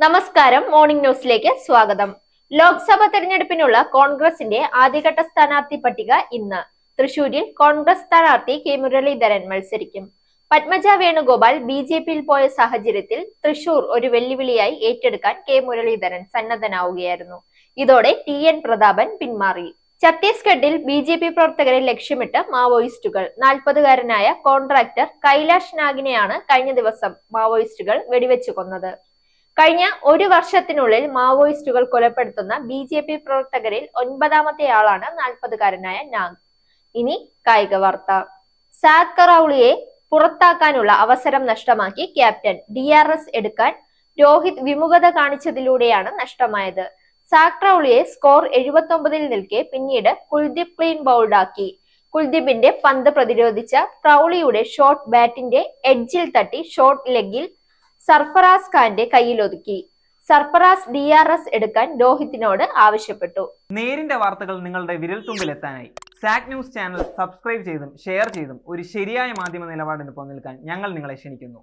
നമസ്കാരം മോർണിംഗ് ന്യൂസിലേക്ക് സ്വാഗതം. ലോക്സഭാ തെരഞ്ഞെടുപ്പിനുള്ള കോൺഗ്രസിന്റെ ആദ്യഘട്ട സ്ഥാനാർത്ഥി പട്ടിക ഇന്ന്. തൃശൂരിൽ കോൺഗ്രസ് സ്ഥാനാർത്ഥി കെ. മുരളീധരൻ മത്സരിക്കും. പത്മജ വേണുഗോപാൽ ബി ജെ പിയിൽ പോയ സാഹചര്യത്തിൽ തൃശൂർ ഒരു വെല്ലുവിളിയായി ഏറ്റെടുക്കാൻ കെ. മുരളീധരൻ സന്നദ്ധനാവുകയായിരുന്നു. ഇതോടെ ടി. എൻ. പ്രതാപൻ പിന്മാറി. ഛത്തീസ്ഗഡിൽ ബി ജെ പി പ്രവർത്തകരെ ലക്ഷ്യമിട്ട് മാവോയിസ്റ്റുകൾ നാൽപ്പതുകാരനായ കോൺട്രാക്ടർ കൈലാഷ് നാഗിനെയാണ് കഴിഞ്ഞ ദിവസം മാവോയിസ്റ്റുകൾ വെടിവെച്ചു കൊന്നത്. കഴിഞ്ഞ ഒരു വർഷത്തിനുള്ളിൽ മാവോയിസ്റ്റുകൾ കൊലപ്പെടുത്തുന്ന ബി ജെ പി പ്രവർത്തകരിൽ ഒൻപതാമത്തെ ആളാണ് നാൽപ്പതുകാരനായ നാഗ്. ഇനി കായിക വാർത്ത. സാദ് കറൌളിയെ പുറത്താക്കാനുള്ള അവസരം നഷ്ടമാക്കി ക്യാപ്റ്റൻ ഡി ആർ എസ് എടുക്കാൻ രോഹിത് വിമുഖത കാണിച്ചതിലൂടെയാണ് നഷ്ടമായത്. സാക്രൌളിയെ സ്കോർ എഴുപത്തി ഒമ്പതിൽ നിൽക്കെ പിന്നീട് കുൽദീപ് ക്ലീൻ ബൗൾഡാക്കി. കുൽദീപിന്റെ പന്ത് പ്രതിരോധിച്ച പ്രൗളിയുടെ ഷോർട്ട് ബാറ്റിന്റെ എഡ്ജിൽ തട്ടി ഷോർട്ട് ലെഗിൽ സർഫറാസ് ഖാന്റെ കയ്യിലൊതുക്കി. സർഫറാസ് ഡി ആർ എസ് എടുക്കാൻ രോഹിത്തിനോട് ആവശ്യപ്പെട്ടു. നേരിന്റെ വാർത്തകൾ നിങ്ങളുടെ വിരൽത്തുമ്പിൽ എത്താനായി സാക് ന്യൂസ് ചാനൽ സബ്സ്ക്രൈബ് ചെയ്തും ഷെയർ ചെയ്തും ഒരു ശരിയായ മാധ്യമ നിലപാടിന് പോകാൻ ഞങ്ങൾ നിങ്ങളെ ക്ഷണിക്കുന്നു.